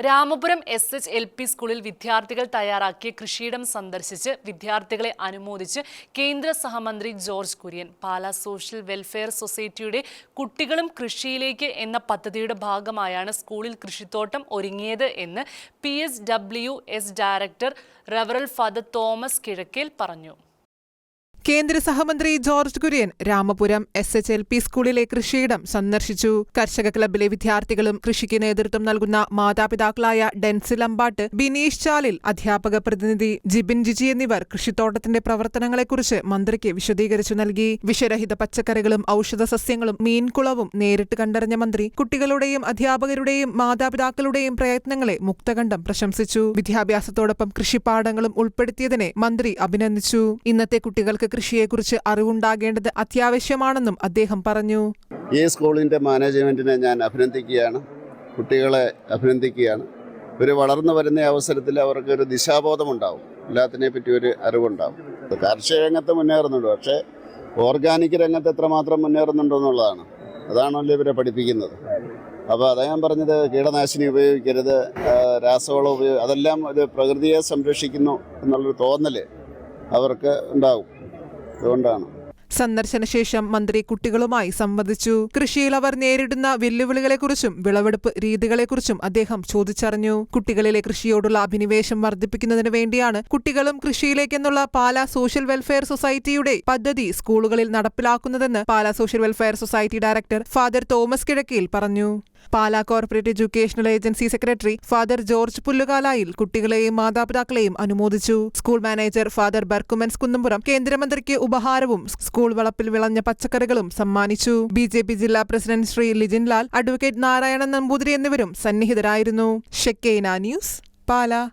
Ramapuram S H L P സ്കൂളിൽ വിദ്യാർത്ഥികൾ തയ്യാറാക്കിയ കൃഷിയിടം സന്ദർശിച്ച് വിദ്യാർത്ഥികളെ അനുമോദിച്ച് കേന്ദ്ര സഹമന്ത്രി ജോർജ് കുര്യൻ. പാലാ സോഷ്യൽ വെൽഫെയർ സൊസൈറ്റിയുടെ കുട്ടികളും കൃഷിയിലേക്ക് എന്ന പദ്ധതിയുടെ ഭാഗമായാണ് സ്കൂളിൽ കൃഷിത്തോട്ടം ഒരുങ്ങിയത് എന്ന് P S W S director റവറൽ father Thomas Kizhakkel പറഞ്ഞു. കേന്ദ്ര സഹമന്ത്രി George Kurian Ramapuram S H L P സ്കൂളിലെ കൃഷിയിടം സന്ദർശിച്ചു. കർഷക ക്ലബിലെ വിദ്യാർത്ഥികളും കൃഷിക്ക് നേതൃത്വം നൽകുന്ന മാതാപിതാക്കളായ ഡെൻസിൽ അമ്പാട്ട് ബിനീഷ് ചാലിൽ അധ്യാപക പ്രതിനിധി ജിബിൻ ജിജി എന്നിവർ കൃഷിത്തോട്ടത്തിന്റെ പ്രവർത്തനങ്ങളെക്കുറിച്ച് മന്ത്രിക്ക് വിശദീകരിച്ചു നൽകി. വിഷരഹിത പച്ചക്കറികളും ഔഷധ സസ്യങ്ങളും മീൻകുളവും നേരിട്ട് കണ്ടറിഞ്ഞ മന്ത്രി കുട്ടികളുടെയും അധ്യാപകരുടെയും മാതാപിതാക്കളുടെയും പ്രയത്നങ്ങളെ മുക്തകണ്ഠം പ്രശംസിച്ചു. വിദ്യാഭ്യാസത്തോടൊപ്പം കൃഷിപ്പാഠങ്ങളും ഉൾപ്പെടുത്തിയതിനെ മന്ത്രി അഭിനന്ദിച്ചു. ഇന്നത്തെ കുട്ടികൾക്ക് കൃഷിയെക്കുറിച്ച് അറിവുണ്ടാകേണ്ടത് അത്യാവശ്യമാണെന്നും അദ്ദേഹം പറഞ്ഞു. ഈ സ്കൂളിന്റെ മാനേജ്മെന്റിനെ ഞാൻ അഭിനന്ദിക്കുകയാണ്. കുട്ടികളെ അഭിനന്ദിക്കുകയാണ്. ഒരു വളർന്നു വരുന്ന അവസരത്തിൽ അവർക്ക് ഒരു ദിശാബോധമുണ്ടാവും. എല്ലാത്തിനെ പറ്റി ഒരു അറിവുണ്ടാവും. കാർഷിക രംഗത്ത് മുന്നേറുന്നുണ്ട്. പക്ഷേ ഓർഗാനിക് രംഗത്ത് എത്രമാത്രം മുന്നേറുന്നുണ്ടോ എന്നുള്ളതാണ്. അതാണല്ലോ ഇവരെ പഠിപ്പിക്കുന്നത്. അപ്പോൾ അതാ ഞാൻ പറഞ്ഞത് കീടനാശിനി ഉപയോഗിക്കരുത് രാസവളം ഉപയോഗി അതെല്ലാം ഇത് പ്രകൃതിയെ സംരക്ഷിക്കുന്നു എന്നുള്ളൊരു തോന്നൽ അവർക്ക് ഉണ്ടാവും. അതുകൊണ്ടാണ്. സന്ദർശനശേഷം മന്ത്രി കുട്ടികളുമായി സംവദിച്ചു. കൃഷിയിൽ അവർ നേരിടുന്ന വെല്ലുവിളികളെക്കുറിച്ചും വിളവെടുപ്പ് രീതികളെക്കുറിച്ചും അദ്ദേഹം ചോദിച്ചറിഞ്ഞു. കുട്ടികളിലെ കൃഷിയോടുള്ള അഭിനിവേശം വർദ്ധിപ്പിക്കുന്നതിന് വേണ്ടിയാണ് കുട്ടികളും കൃഷിയിലേക്കെന്നുള്ള പാലാ സോഷ്യൽ വെൽഫെയർ സൊസൈറ്റിയുടെ പദ്ധതി സ്കൂളുകളിൽ നടപ്പിലാക്കുന്നതെന്ന് Pala social welfare society director father Thomas Kizhakkeyil പറഞ്ഞു. Pala corporate educational agency secretary father George Pullukalayil കുട്ടികളെയും മാതാപിതാക്കളെയും അനുമോദിച്ചു. School manager father Berchmans Kunnampuram കേന്ദ്രമന്ത്രിക്ക് ഉപഹാരവും സ്കൂൾ വളപ്പിൽ വിളഞ്ഞ പച്ചക്കറികളും സമ്മാനിച്ചു. ബി ജെ പി ജില്ലാ പ്രസിഡന്റ് ശ്രീ ലിജിൻ ലാൽ അഡ്വക്കേറ്റ് നാരായണൻ നമ്പൂതിരി എന്നിവരും സന്നിഹിതരായിരുന്നു. ഷെക്കേന ന്യൂസ് പാലാ.